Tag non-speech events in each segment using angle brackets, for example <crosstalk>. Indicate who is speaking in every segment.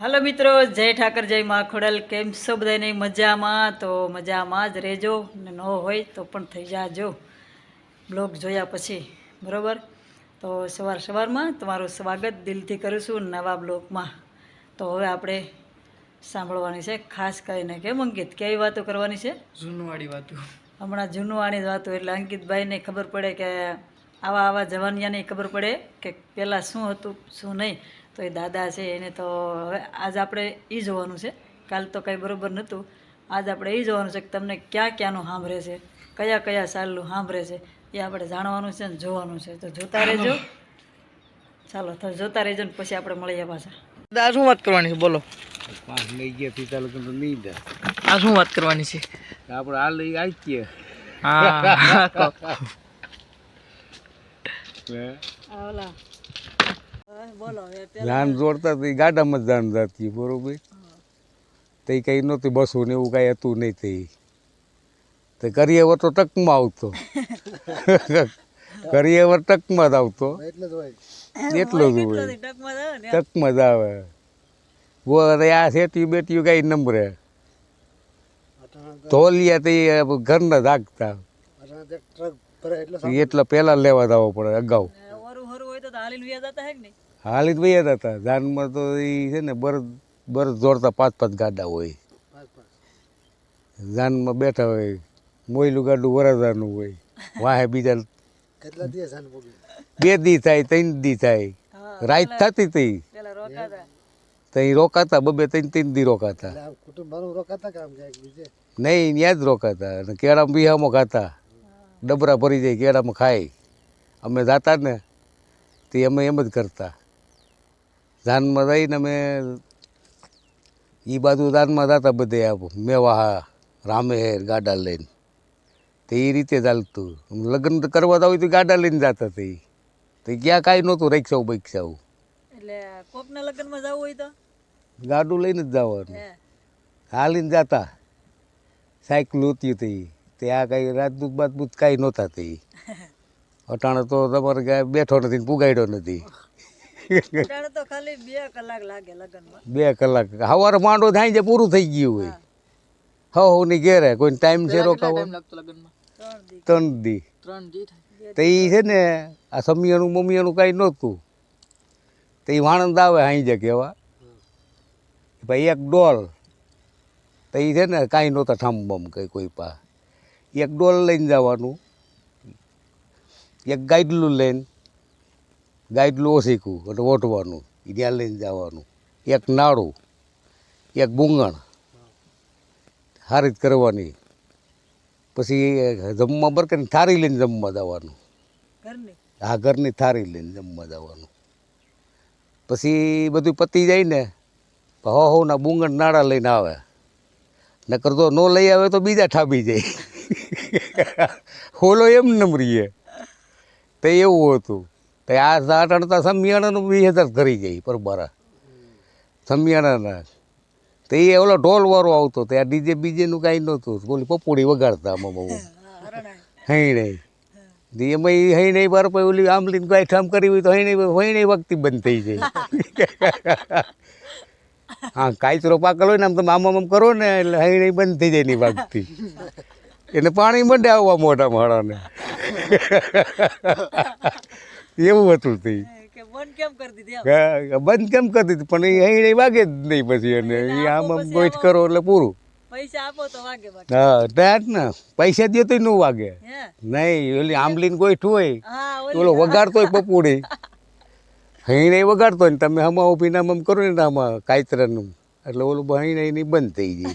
Speaker 1: હાલો મિત્રો જય ઠાકર જય મા ખોડલ. કેમ છો બધાને મજામાં? તો મજામાં જ રહેજો. ને ન હોય તો પણ થઈ જાજો. બ્લોગ જોયા પછી. બરાબર? તો સવાર સવારમાં તમારું સ્વાગત દિલથી કરું છું નવા બ્લોગમાં. તો હવે આપણે સાંભળવાની છે ખાસ કરીને કેમ અંકિત? કેવી વાતો કરવાની છે?
Speaker 2: જૂનવાળી વાતો.
Speaker 1: હમણાં જૂનવાણી જ વાતો. એટલે અંકિતભાઈને ખબર પડે કે આવા આવા જવાનિયાને ખબર પડે કે પહેલાં શું હતું શું નહીં. તો એ દાદા છે એને તો હવે આજ આપણે એ જોવાનું છે. કાલ તો કંઈ બરોબર નહોતું. આજ આપણે એ જોવાનું છે કે તમને ક્યાં ક્યાંનું સાંભળે છે કયા કયા સાલનું સાંભળે છે એ આપણે જાણવાનું છે ને જોવાનું છે. તો જોતા રહેજો. ચાલો તો જોતા રહેજો ને પછી આપણે મળીએ પાછા.
Speaker 2: આ શું વાત કરવાની છે? બોલો.
Speaker 3: લઈ ગયા પિતા લોકો તો નહીં
Speaker 2: આ શું વાત કરવાની છે?
Speaker 3: આપણે આ લઈ આવી છીએ
Speaker 2: હા.
Speaker 1: ઓલા બોલો હવે
Speaker 3: ધાન જોડતા તો ગાડામાં જ ધાન જાતી બરોબર? તે કઈ નહોતી બસો ને એવું કઈ હતું નહીં તે. તે કરીએ વર તો ટકમાં આવતો. <laughs> કરીએ વર ટકમાં જ આવતો. એટલો જ હોય.
Speaker 1: ટકમાં જ આવે ને?
Speaker 3: અરે આ શેઠિયું બેઠિયું કઈ નંબરે. ધોલિયા તે ઘરના રાખતા એટલા પહેલા લેવા જવો પડે અગાઉ.
Speaker 1: હોય તો હાલીને વ્યા જતા હે નહીં?
Speaker 3: હાલી જ વૈયા હતા. ધાનમાં તો એ છે ને બર બર જોડતા પાંચ પાંચ ગાડા હોય. જાનમાં બેઠા હોય મોયલું ગાડું વરદાનું હોય. વાહે બીજા બે દી થાય ત્રણ દી થાય. રાત થતી હતી તઈ રોકાતા. બબે ત્રણ ત્રણ દી રોકાતા. નહીં ત્યાં જ રોકાતા. અને કેળામાં બિહામાં ખાતા. ડબરા ભરી જાય કેળામાં ખાય. અમે જાતા ને તે અમે એમ જ કરતા. ધાનમાં રહીને અમે એ બાજુ ધાનમાં જતા બધે મેવાહા રામેહેર ગાડા લઈને. તે એ રીતે ચાલતું. લગ્ન કરવા હોય તો ગાડા લઈને જતા તે તો ક્યાં કાંઈ નહોતું રિક્ષાઓ બૈક્ષાઓ
Speaker 1: એટલે કોકના લગ્નમાં જવું હોય તો?
Speaker 3: ગાડું લઈને જ જવાનું.
Speaker 1: હે.
Speaker 3: હાલીને જતા. સાયકલ હતી હતી. તે આ કાંઈ રાજદૂત બાજબૂત કાંઈ નહોતા તે <laughs> અટાણે તો તમારે બેઠો નથી ને પુગાડ્યો નથી.
Speaker 1: તો ખાલી બે કલાક લાગે લગ્નમાં.
Speaker 3: બે કલાક. સવારે માંડો થાય છે પૂરું થઈ ગયું હોય. હો. હવની ઘેરે કોઈ ટાઈમ છે રોકાવો
Speaker 2: ટાઈમ લાગતો લગ્નમાં?
Speaker 1: ત્રણ દી.
Speaker 3: ત્રણ દી. તો એ છે ને આ સમિયાનું મમિયાનું કાંઈ નહોતું. તો એ વાણંદ આવે અહીં જ કહેવા. ભાઈ એક ડોલ. તો એ છે ને કાંઈ નહોતા ઠામ કંઈ કોઈ પા. એક ડોલ લઈને જવાનું. એક ગાઈડલું લઈને. ગાઈડલું શીખવું એટલે ઓઢવાનું એ ત્યાં લઈને જવાનું. એક નાળું એક બુંગણ હારી જ કરવાની. પછી જમવા બરકે થારી લઈને જમવા જવાનું.
Speaker 1: હા
Speaker 3: આ ઘરની થારી લઈને જમવા જવાનું. પછી બધું પતી જાય ને હો હો ના બુંગણ નાળા લઈને આવે. નકર તો ન લઈ આવે તો બીજા ઠાબી જાય. <laughs> હોલો એમ નમરીએ તો એવું હતું. તો આ સાત અડતા સમિયાણાનું વીસ હજાર કરી જાય પરબારા સમિયાણાના તો એ ઓલો ઢોલ વાળો આવતો તો આ ડીજે બીજેનું કાંઈ નહોતું. બોલી પપોડી વગાડતા આમાં બહુ. હૈણે. એમાં એ હૈણે બાર પછી ઓલી આમલી ગાય ઠામ કરી હોય તો હૈણે હૈણે વખતી બંધ થઈ જાય. હા કાચરો પાકલ હોય ને આમ તમે આમ આમ કરો ને, એટલે હૈણે બંધ થઈ જાય નહીં વાગતી એને પાણી મંડે આવવા મોટા માળાને એવું હતું તે.
Speaker 1: બંધ કેમ કરી દીધી
Speaker 3: પણ એ હઈ વાગે જ નહીં પછી અને એ આમ આમ કોઈ કરો એટલે પૂરું.
Speaker 1: પૈસા આપો તો વાગે
Speaker 3: હા ત્યાં જ ને પૈસા દે તોય ન વાગે. નહીં ઓલી આંબલીન ગોઈઠ હોય
Speaker 1: ઓલો
Speaker 3: વગાડતો હોય પપુડી. હઈને વગાડતો હોય ને તમે હમા ઊભીને આમ આમ કરો ને આમાં કાયતરાનું. એટલે ઓલું હઈને એની બંધ થઈ ગઈ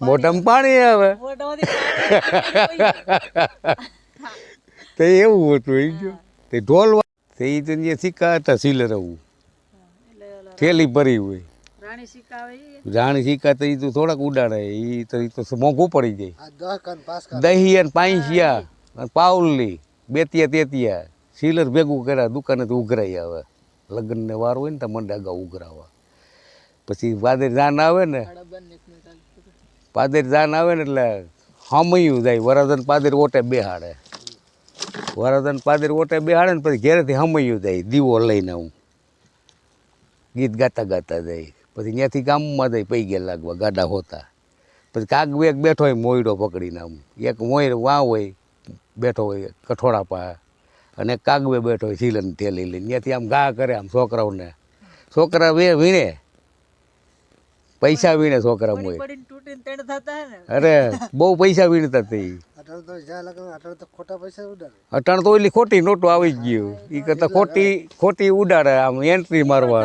Speaker 3: મોઢામાં પાણી આવે. <laughs> તો એવું હતું એ જો તે ઢોલ વા- તે એ તો સિક્કા હતા સિલર આવું. થેલી ભરી હોય.
Speaker 1: રાણી
Speaker 3: જાણી સિક્કા તો એ તો થોડાક ઉડાડે. એ તો એ તો મોંઘું પડી જાય. દહી અને પાંચિયા અને પાઉલી બેતિયા તેતિયા. સિલર ભેગું કર્યા દુકાને તો ઉઘરાઈ આવે. લગ્નને વાર હોય ને તો મંડે અગાઉ ઉઘરાવા. પછી પાદર જાન આવે ને પાદર જાન આવે ને એટલે હમયું જાય. વરાધન પાદર ઓટે બેહાડે. વરાધન પાદર ઓટે બેહાડે ને પછી ઘેરેથી હમયું જાય દીવો લઈને હું. ગીત ગાતા ગાતા જાય. પછી ત્યાંથી ગામમાં જાય પૈ ગયા લાગવા ગાડા હોતા. પછી કાગ એક બેઠો હોય મોયડો પકડીને આમ. એક મોયર વાં હોય બેઠો હોય કઠોળા પા. અને કાગવે બેઠો હોય સીલન થેલી લઈને. ત્યાંથી આમ ગા કરે આમ છોકરાઓને. છોકરા વે વીણે. પૈસા વીણે છોકરા મોય. અરે બહુ પૈસા વીણતા તે.
Speaker 4: અટાણે તો જ્યાં લગ્ન અટાણે તો ખોટા પૈસા ઉડાડે.
Speaker 3: અટાણ તો ઓલી ખોટી નોટો આવી ગયું. એ કરતા ખોટી ખોટી ઉડાડે આમ એન્ટ્રી મારવા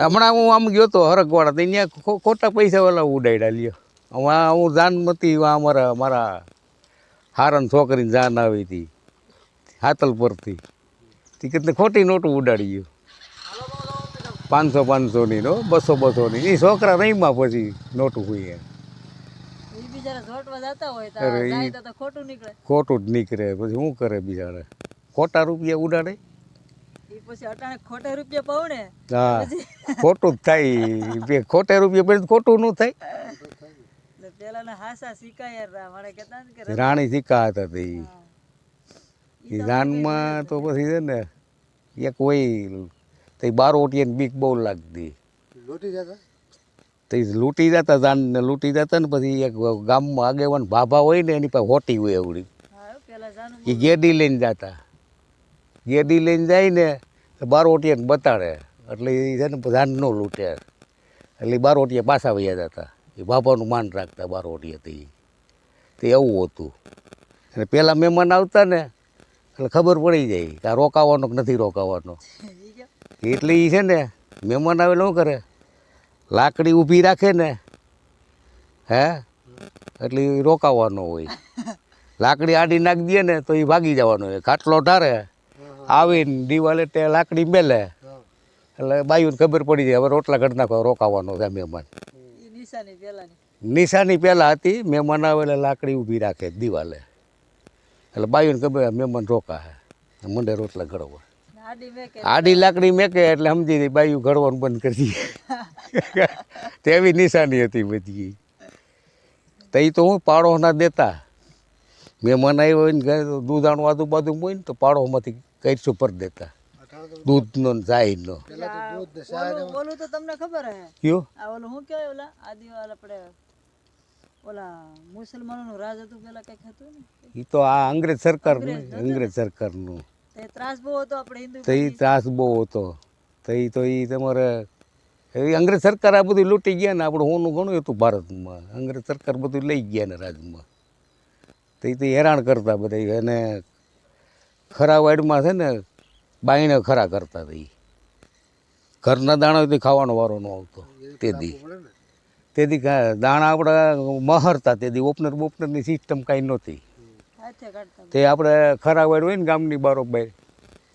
Speaker 3: હમણાં હું આમ ગયો તો હરકવાડા તો અહીંયા ખોટા પૈસા વાળા ઉડાડ્યા લ્યો હમણાં હું જાનમતી વા અમારા મારા હારન છોકરીને જાન આવી હતી હાતલ પરથી તે કેટલી ખોટી નોટો ઉડાડી ગયું. પાંચસો પાંચસોની નો બસો બસોની. એ છોકરા રહીમાં પછી નોટું હોય
Speaker 1: ખોટું નીકળે.
Speaker 3: જ નીકળે. પછી શું કરે બિચારે? ખોટા રૂપિયા ઉડાડે?
Speaker 1: એ પછી અટાણે ખોટે રૂપિયા પાવ
Speaker 3: હા. ખોટું જ થાય બે ખોટા રૂપિયા પડે ખોટું ન થાય.
Speaker 1: એટલે પેલાના હાસા શીખાય યાર મારે કહેતા ને કે
Speaker 3: રાણી સિક્કા હતા તે ઈ. એ જાનમાં તો પછી છે ને એક હોય તે બાર ઓટીને બીક બહુ લાગતી.
Speaker 4: લોટી જતા?
Speaker 3: તે લૂંટી જતા જાનને લૂંટી જતા ને પછી એક ગામમાં આગેવાન ભાભા હોય ને એની પાસે હોટી હોય એવડી. એ ગેડી લઈને જતા. ગેડી લઈને જાય ને તો બાર ઓટીને બતાડે. એટલે એ છે ને જાન ન લૂંટે. એટલે બાર ઓટીએ પાછા વયા જતા. એ ભાભાનું માન રાખતા બાર ઓટીએ તે તે એવું હતું. અને પહેલાં મહેમાન આવતા ને એટલે ખબર પડી જાય કે આ રોકાવાનો કે નથી રોકાવાનો. એટલે એ છે ને મહેમાન આવે શું કરે? લાકડી ઊભી રાખે ને હે? એટલે એ રોકાવાનો હોય. <laughs> લાકડી આડી નાખી દે ને તો એ ભાગી જવાનો હોય. ખાટલો ઢારે આવીને દિવાલે તે લાકડી મેલે. એટલે બાયુને ખબર પડી જાય હવે રોટલા ઘડ નાખો રોકાવાનો છે મહેમાન.
Speaker 1: નિશાની
Speaker 3: પહેલાં હતી મહેમાન આવે એટલે લાકડી ઊભી રાખે દિવાલે. એટલે બાયુને ખબર મહેમાન રોકા હે મંડે રોટલા ઘડવા.
Speaker 1: આડી મેં કે
Speaker 3: લાકડી મેકે એટલે સમજી દઈ બાયું ઘડવાનું બંધ કરી દઈએ. <laughs> તેવી નિશાની હતી બધી. તઈ તો હું પાડો ના દેતા. મેં આવ્યો હોય ને ઘરે તો દૂધાણું આજુબાજુ હોય ને તો પાડોમાંથી કરશું પર દેતા.
Speaker 4: તો
Speaker 3: દૂધનો ને ચાયનો
Speaker 4: પેલા તો દૂધ
Speaker 1: ઓલું તો તમને ખબર હે?
Speaker 3: કયો?
Speaker 1: આ ઓલું શું કહેવાય ઓલા આદિવાલ આપણે ઓલા મુસલમાનોનું રાજ હતું પેલા કંઈક હતું ને?
Speaker 3: એ તો આ અંગ્રેજ સરકારનું અંગ્રેજ સરકારનું.
Speaker 1: તે ત્રાસ બહુ હતો આપણે હિન્દુ
Speaker 3: તો એ ત્રાસ બહુ હતો. તો એ તો એ તમારે એ અંગ્રેજ સરકાર આ બધું લૂંટી ગયા ને આપણું હોનું ઘણું હતું ભારતમાં. અંગ્રેજ સરકાર બધું લઈ ગયા ને રાજમાં. તો એ તો હેરાન કરતા બધા એને ખરા વાડમાં છે ને બાઈને ખરા કરતા હતા એ ઘરના દાણાથી ખાવાનો વારો ન આવતો. તેથી
Speaker 4: દી.
Speaker 3: તેથી દાણા આપણા મહરતા તેથી ઓપનર બોપનરની સિસ્ટમ કાંઈ નહોતી. તે આપણે ખરાવાડ હોય ને ગામની બારોબાર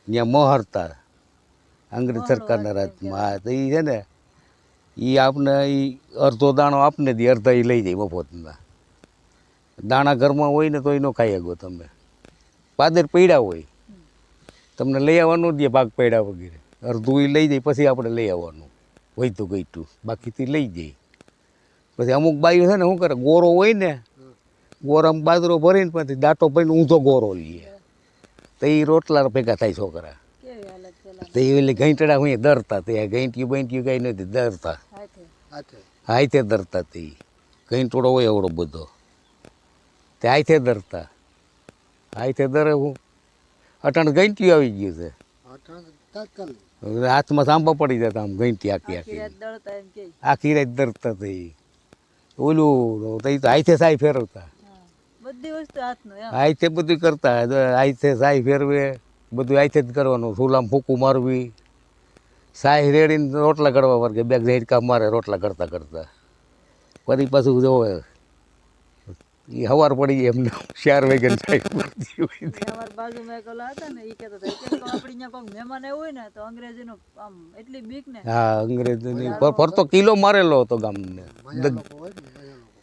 Speaker 3: ત્યાં મોહરતા. અંગ્રેજ સરકારના રાજમાં. હા તો એ છે ને એ આપને એ અડધો દાણો આપને દે અડધા એ લઈ જાય મફતના દાણા ઘરમાં હોય ને તો એનો ખાઈ શકો તમે. પાદર પૈડા હોય. તમને લઈ આવવાનું દે ભાગ પૈડા વગેરે. અડધું એ લઈ જાય પછી આપણે લઈ આવવાનું. હોય તો ગઈતું બાકીથી લઈ જાય. પછી અમુક બાઈઓ છે ને શું કરે ગોરો હોય ને ગોરામાં બાજરો ભરીને પછી દાંટો ભરીને ઊંધો ગોરો લઈએ. તો એ રોટલા ભેગા થાય છોકરા.
Speaker 1: કેવી હાલત પેલા
Speaker 3: તો એ એટલે ઘંટડા હું દરતા તે ઘંટ્યું બૈંટ્યું કઈ નથી દરતા.
Speaker 1: હાથે?
Speaker 3: દરતા તે. ઘંટોડો હોય એવડો બધો. તે હાથે દરતા. હાથે દરે હું. અટાણ ઘંટ્યું આવી ગયું છે. હાથમાં સાંભા પડી જતા આમ ઘંટી આખી આખી આખી. રાત દરતા તે. ઓલું તો એ તો હાથે સાય ફેરવતા.
Speaker 1: બધી વસ્તુ હાથનું
Speaker 3: આઈથે બધું કરતા આઈથે સાય ફેરવે બધું આઈથે જ કરવાનું. સુલામ ફૂકું મારવી. સાય રેડીને રોટલા કરવા વર્ગે. બે ઝેડકા મારે રોટલા કરતા કરતા. ફરી પાછું જોવે એ હવાર પડી એમને. ચાર વાગે
Speaker 1: સાહેબ અમારા બાજુમાં એક ઓલા હતા ને એ કહેતા હતા કે આપણી અહીંયા કોઈ મહેમાન આવ્યો હોય ને તો અંગ્રેજીનો આમ એટલી બીક ને.
Speaker 3: હા અંગ્રેજની. પર- ફરતો કિલો મારેલો હતો ગામને.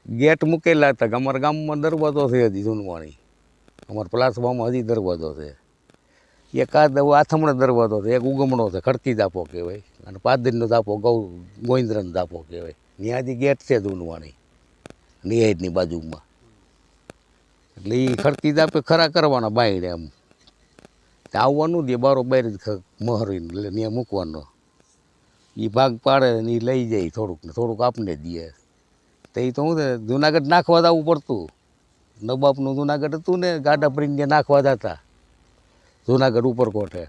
Speaker 3: ગેટ મૂકેલા હતા કે અમારા ગામમાં દરવાજો છે હજી જૂનવાણી. અમારા પ્લાસવામાં હજી દરવાજો છે. એકાદ આથમણો દરવાજો છે, એક ઉગમણો છે ખડકી દાપો કહેવાય. અને પાદરીનો દાપો ગૌ ગોવિંદ્રનો દાપો કહેવાય. ત્યાં હજી ગેટ છે જૂનવાણી નિહાઈટની બાજુમાં. એટલે એ ખડકી દાપે ખરા કરવાના બાયણે આમ તે આવવાનું દે બારો જ ખ- મહરીને એટલે ત્યાં મૂકવાનો. એ ભાગ પાડે ને એ લઈ જાય થોડુંક ને થોડુંક આપને દે. તો એ તો છે જુનાગઢ નાખવા દાવું પડતું. નવાબનું જુનાગઢ હતું ને, ગાડા ભરીને નાખવા જતા. જુનાગઢ ઉપરકોટે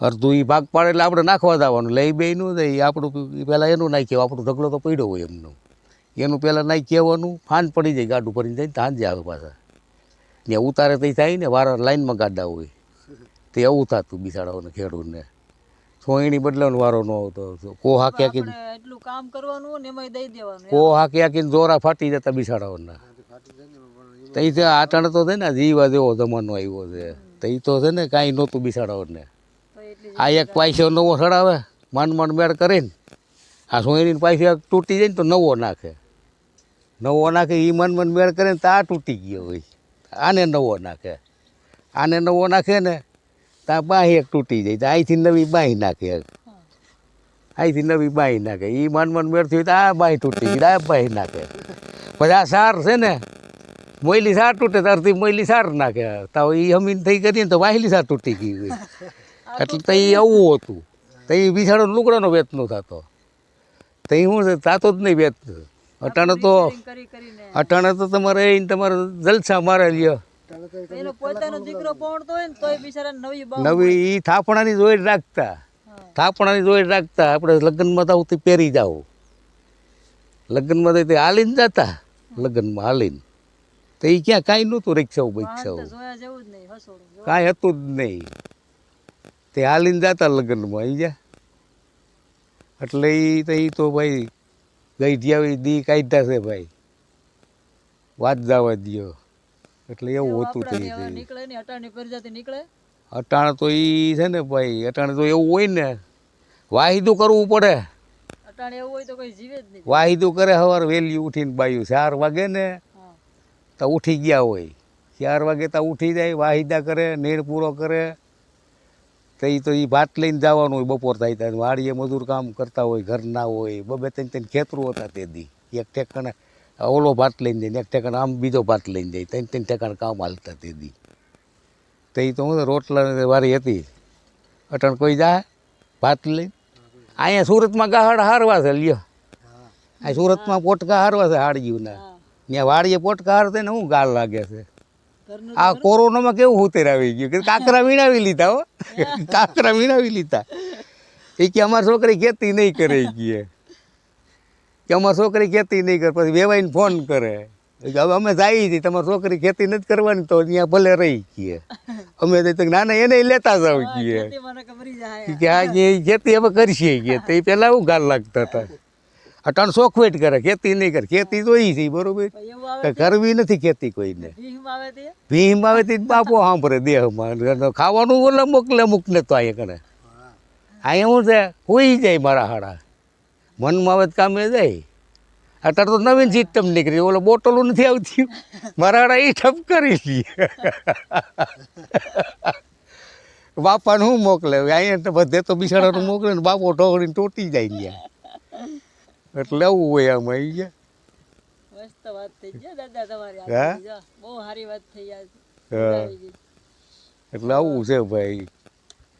Speaker 3: અડધું એ ભાગ પાડે એટલે આપણે નાખવા જવાનું. લઈ બે નું એ આપણું પહેલાં એનું નાખ્યું આપણું ઢગલો તો પડ્યો હોય એમનું. એનું પહેલાં નાખી કહેવાનું, ફાન પડી જાય, ગાડું ભરીને જાય સાંજે આવે પાછા. ત્યાં ઉતારે તો થાય ને, વારા લાઈનમાં ગાડા હોય. તે એવું થતું બિસાડાઓને ખેડૂતને. સોયણી બદલાવાનો વારો ન આવતો. કો હાકે હાકીને
Speaker 1: એટલું કામ કરવાનું ને એમાંય દઈ દેવાનું
Speaker 3: કો હાકે હાકીને જોરા ફાટી જતા બિસાડાઓના તો એ આટાણે તો છે ને જીવા જેવો જમાનો આવ્યો છે. તઈ તો છે ને કાંઈ નહોતું બિસાડાઓને આ એક પૈસો નવો સડાવે માંડ માંડ મેળ કરીને. આ સોયણીને પૈસા તૂટી જાય ને તો નવો નાખે. નવો નાખે એ મન મન મેળ કરે ને તો આ તૂટી ગયો હોય. આને નવો નાખે. આને નવો નાખે ને તો બાંહી એક તૂટી જાય તો અહીંથી નવી બાંહી નાખે અહીંથી નવી બાંહી નાખે. એ મન મન મેળ થયું તો આ બાહી તૂટી ગઈ આ બાહી નાખે. પછી આ સાર છે ને મોયલી સાર તૂટે ત્યારથી મોયલી સાર નાખે. તો એ હમીન થઈ ગઈ ને તો વાહેલી સાર તૂટી ગઈ એટલે તો એ આવું હતું. તો એ બિછાડો લુગડાનો વેચનો થતો. તો એ છે થતો જ નહીં વેત. અટાણે તો અટાણે તો તમારે એને તમારે જલસા મારે લ્યો.
Speaker 1: એનો પોતાનો દીકરો પહોંચતો હોય ને તોય બિચારા નવી બાવ
Speaker 3: નવી ઈ થાપણાની જોઈ રાખતા. થાપણાની જોઈ રાખતા. આપણે લગ્નમાં તો આવતી પહેરી જાવ લગ્નમાં તો તે હાલીને જતા. લગ્નમાં હાલીને. તો એ ક્યાં કાંઈ નહોતું રિક્ષાઓ બિક્ષાઓ.
Speaker 1: જોયા જેવું જ નહીં હસોડું
Speaker 3: કાંઈ હતું જ નહીં. તે હાલીને જતા લગ્નમાં અહીં જા. એટલે એ તો એ તો ભાઈ ગઈ જ્યાં દી કાઢ્યા છે ભાઈ. વાત જવા દ્યો. એટલે એવું હોતું થઈ
Speaker 1: એવા નીકળે ને અટાણી કરી જતી નીકળે?
Speaker 3: અટાણ તો એ છે ને ભાઈ અટાણે તો એવું હોય ને વાહિદું કરવું પડે.
Speaker 1: અટાણે એવું હોય તો કોઈ જીવે જ નહીં.
Speaker 3: વાહિદું કરે સવારે વહેલી ઉઠીને બાયું ચાર વાગે ને તો ઉઠી ગયા હોય. ચાર વાગે તો ઉઠી જાય વાહિદા કરે નીર પૂરો કરે. તો એ તો એ ભાત લઈને જવાનું હોય બપોર થાય ત્યાં વાડીએ મજૂર કામ કરતા હોય ઘરના હોય બબે ત્રણ ત્રણ ખેતરું હતા તે દી. એક ઠેકાણે ઓલો ભાત લઈને જાય ને એક ઠેકાણ આમ બીજો ભાત લઈને જાય. ત્રણ ત્રણ ઠેકાણે કામ હાલતા તે દી. તો એ તો હું રોટલા વારી હતી. અટણ કોઈ જાય ભાત લઈને અહીંયા સુરતમાં ગાહડ હારવા છે લ્યો. આ સુરતમાં પોટકા હારવા છે હાડજીવના ત્યાં વાડીએ પોટકા હારતે ને હું ગાળ લાગે છે. આ કોરોનામાં કેવું હુતેર આવી ગયું? કે કાંકરા વીણાવી લીધા હો. <laughs> કાંકરા વીણાવી લીધા. એ કે અમારી છોકરી ખેતી નહીં કરે કહે કે અમારી છોકરી ખેતી નહીં કરે પછી વેવાઈને ફોન કરે. હવે અમે જઈએ છીએ તમારી છોકરી ખેતી નથી કરવાની તો ત્યાં ભલે રહી છીએ અમે તો ના ના એને લેતા જાવ
Speaker 1: જાય.
Speaker 3: કે આ ખેતી હવે કરીએ કે તો એ પહેલાં હું ગાલ લાગતા હતા. અટાણ શોખવેટ કરે ખેતી નહીં કરે. ખેતી તો ઈ છે બરોબર. કરવી નથી ખેતી કોઈને.
Speaker 1: ભીમ આવે તે?
Speaker 3: બાપો સાંભળે દેહમાં. ખાવાનું ઓલે મોકલે મૂકને તો અહીંયા કરે અહીંયા શું છે હોઈ જાય મારા હાડા. મનમાં આવે કામે જાય. અત્યારે તો નવીન સિસ્ટમ નીકળી. ઓલો બોટલો નથી આવતી. મારા હાડા એ ઠપ કરી લઈએ બાપાને શું મોકલે? અહીંયા તો બધે તો બિસાડાનું મોકલે ને બાપો ઢોકળીને તૂટી જાય ત્યાં. એટલે આવું હોય આમ આવી ગયા.
Speaker 1: મસ્ત વાત થઈ દાદા તમારી. બહુ સારી વાત થઈ ગયા.
Speaker 3: એટલે આવું છે ભાઈ.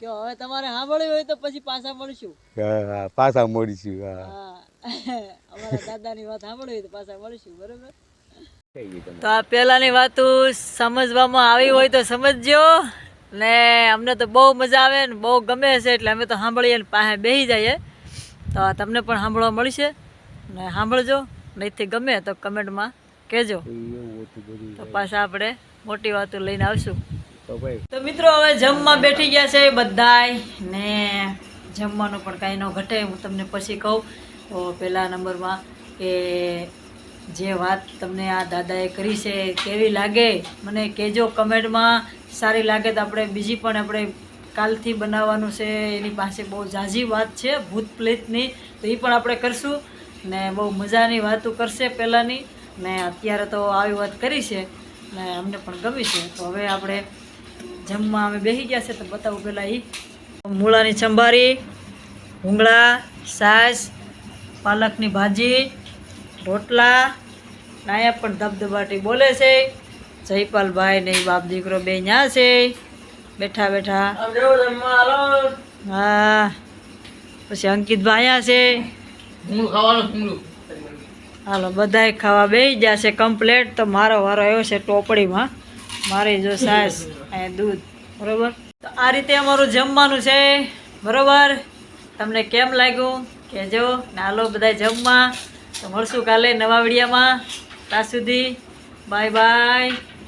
Speaker 1: કે હવે તમારે સાંભળ્યું હોય તો પછી પાછા મળશું.
Speaker 3: પાછા મળીશું <laughs>
Speaker 1: અમારા દાદાની વાત સાંભળવી હોય તો પાછા મળશું બરોબર? તો આ પહેલાની વાત સમજવામાં આવી હોય તો સમજજો. ને અમને તો બહુ મજા આવે ને બહુ ગમે છે એટલે અમે તો સાંભળીએ ને પાસે બેસી જઈએ. તો આ તમને પણ સાંભળવા મળશે. ને સાંભળજો નહીંથી ગમે તો કમેન્ટમાં કહેજો. તો પાછા આપણે મોટી વાતો લઈને આવશું.
Speaker 3: તો ભાઈ.
Speaker 1: તો મિત્રો હવે જમવા બેઠી ગયા છે બધાય ને જમવાનું પણ કાંઈ ન ઘટે, હું તમને પછી કહું. તો પહેલા નંબરમાં કે જે વાત તમને આ દાદાએ કરી છે, કેવી લાગે? મને કહેજો કમેન્ટમાં. સારી લાગે તો આપણે બીજી પણ આપણે કાલથી બનાવવાનું છે, એની પાસે બહુ ઝાઝી વાત છે, ભૂત પ્લેતની. તો એ પણ આપણે કરશું ને બહુ મજાની વાતો કરશે પહેલાંની. ને અત્યારે તો આવી વાત કરી છે ને અમને પણ ગમી છે. તો હવે આપણે જમવા અમે બેસી ગયા છે તો બતાવું પહેલાં એ મૂળાની સંભારી ભૂંગળા સાસ પાલકની ભાજી રોટલા નાયા પણ ધબધબાટી બોલે છે. જયપાલભાઈ ને બાપ દીકરો બે ન્યા છે. બેઠા બેઠા. હા. પછી અંકિતભાઈ આયા છે. હાલો બધાય ખાવા બે ગયા છે કમ્પ્લેટ. તો મારો વારો આવ્યો છે ટોપડીમાં. મારી જો સાસ અને દૂધ. બરોબર? તો આ રીતે અમારું જમવાનું છે. બરોબર? તમને કેમ લાગ્યું? કહેજો. ને હાલો બધા જમવા. તો મળશું કાલે નવા વિડીયામાં. ત્યાં સુધી બાય બાય.